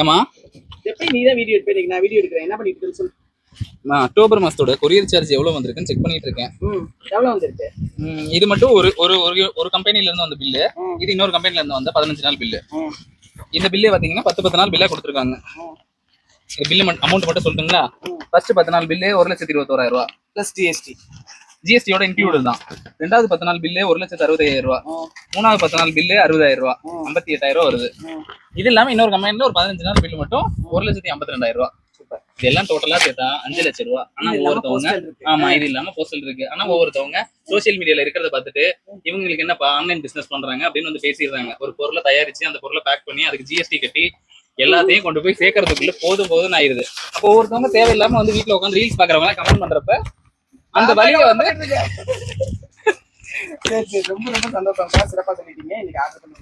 ஏமா எப்படி நீ தான் வீடியோ எடுப்பேன் நான் வீடியோ எடுக்கிறேன். என்ன பண்ணிட்டு இருக்கேன்னு சொல்லு. நான் அக்டோபர் மாசத்தோட கொரியர் சார்ஜ் எவ்வளவு வந்திருக்குன்னு செக் பண்ணிட்டு இருக்கேன். ம் எவ்வளோ வந்திருக்கு? இது மட்டும் ஒரு ஒரு ஒரு கம்பெனில இருந்து வந்த பில்லு. இது இன்னொரு கம்பெனில இருந்து வந்த பதினஞ்சு நாள் பில்லு இந்த பில்லே பாத்தீங்கன்னா பத்து பத்து நாள் பில்லா கொடுத்துருக்காங்க. பில்லு அமௌண்ட் மட்டும் சொல்லுங்களா ஃபர்ஸ்ட் பத்து நாள் பில்லு ஒரு லட்சத்தி இருபத்தோராயிரம் ரூபா ப்ளஸ் ஜிஎஸ்டி ஜிஎஸ்டியோட இன்க்ளூடட் தான். ரெண்டாவது பத்து நாள் பில்லு ஒரு லட்சத்து அறுபதாயிரம் ரூபா. மூணாவது பத்து நாள் பில்லு அறுபதாயிரம் ரூபா. ஐம்பத்தி எட்டாயிரம் ரூபா வருது. இது இல்லாம இன்னொரு கம்பெனில ஒரு பதினஞ்சு நாள் பில்லு மட்டும் ஒரு லட்சத்தி ஐம்பத்தி ரெண்டாயிரம் ரூபா இதெல்லாம் டோட்டலா சேர்த்தா அஞ்சு லட்சம் ரூபா. ஆனா ஒவ்வொருத்தவங்க. ஆமா இது இல்லாம போஸ்டல் இருக்கு. ஆனா ஒவ்வொருத்தவங்க சோசியல் மீடியால இருக்கிறத பார்த்துட்டு இவங்களுக்கு என்னப்பா ஆன்லைன் பிசினஸ் பண்றாங்க அப்படின்னு வந்து பேசிடுறாங்க. ஒரு பொருளை தயாரிச்சு அந்த பொருளை பேக் பண்ணி அதுக்கு ஜிஎஸ்டி கட்டி எல்லாத்தையும் கொண்டு போய் சேர்க்கறதுக்குள்ள போதும் போதும் ஆயிருது. அப்போ ஒவ்வொருத்தவங்க தேவையில்லாம வந்து வீட்ல உட்காந்து ரீல்ஸ் பாக்குறவங்க கமெண்ட் பண்றப்ப அந்த வழியை வந்து சரி சரி ரொம்ப ரொம்ப சந்தோஷம். சிறப்பாக சொல்லிட்டீங்க. இன்னைக்கு ஆர்டர் பண்ணி